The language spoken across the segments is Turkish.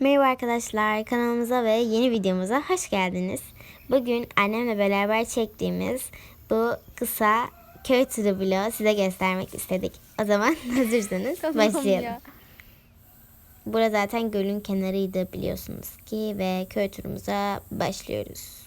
Merhaba arkadaşlar kanalımıza ve yeni videomuza hoş geldiniz. Bugün annemle beraber çektiğimiz bu kısa köy turu vlogu size göstermek istedik. O zaman hazırsanız başlayalım. Burası zaten gölün kenarıydı biliyorsunuz ki ve köy turumuza başlıyoruz.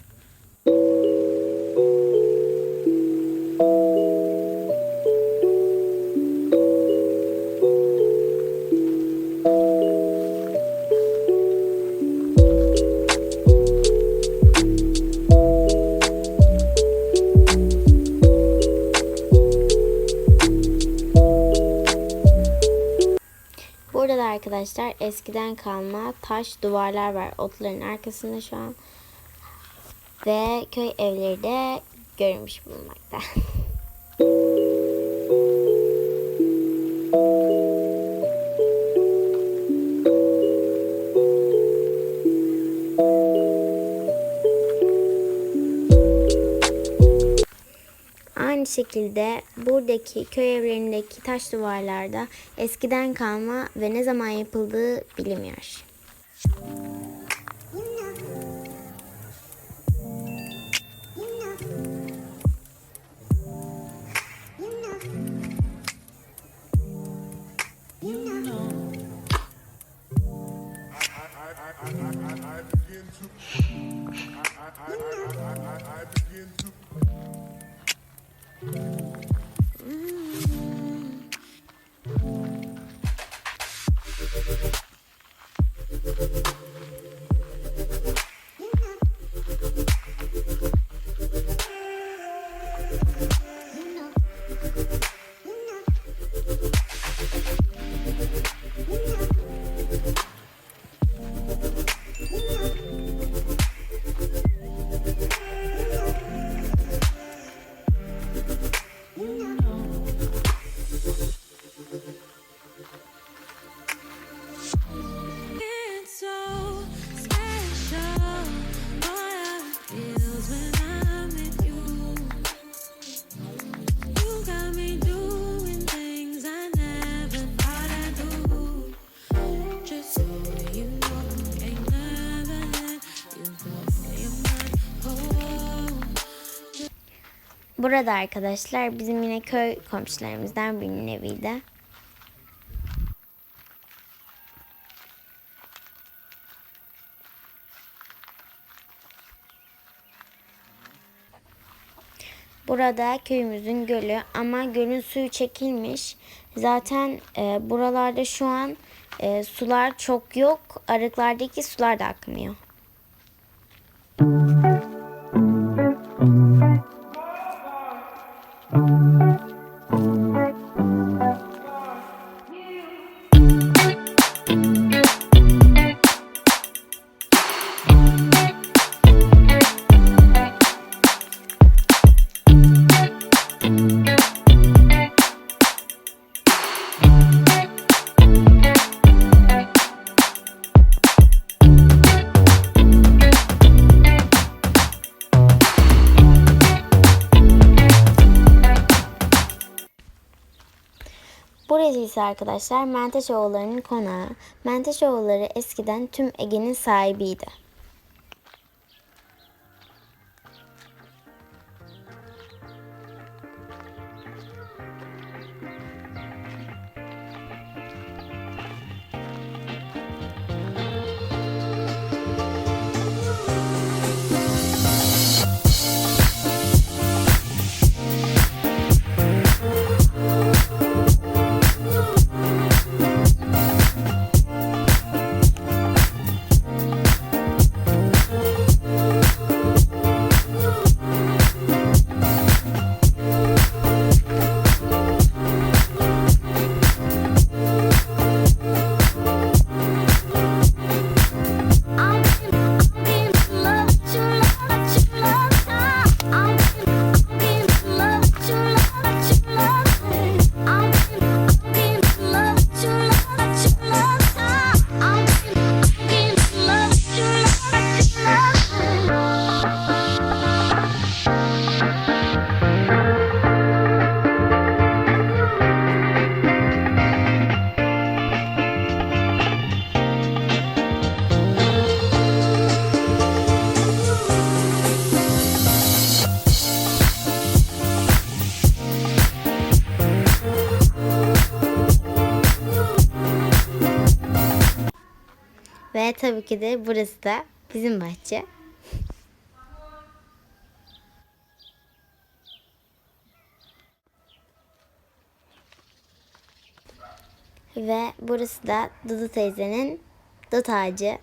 Arkadaşlar eskiden kalma taş duvarlar var otların arkasında şu an. Ve köy evleri de görülmüş bulunmakta. şekilde buradaki köy evlerindeki taş duvarlarda eskiden kalma ve ne zaman yapıldığı bilinmiyor. It's Burada arkadaşlar bizim yine köy komşularımızdan birinin eviydi. Burada köyümüzün gölü ama gölün suyu çekilmiş. Zaten e, buralarda şu an e, sular çok yok. Arıklardaki sular da akmıyor. Burası ise arkadaşlar Menteşoğulları'nın konağı. Menteşoğulları eskiden tüm Ege'nin sahibiydi. Ve tabii ki de burası da bizim bahçe. Ve burası da Dudu teyzenin dut ağacı.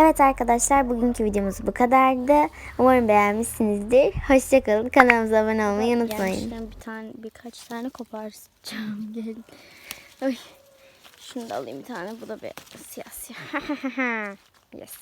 Evet arkadaşlar bugünkü videomuz bu kadardı. Umarım beğenmişsinizdir. Hoşçakalın. Kanalımıza abone olmayı unutmayın. Yanlışlıkla bir tane birkaç tane koparacağım. Gel. Ay. Şunu da alayım bir tane. Bu da bir siyah siyah. yes.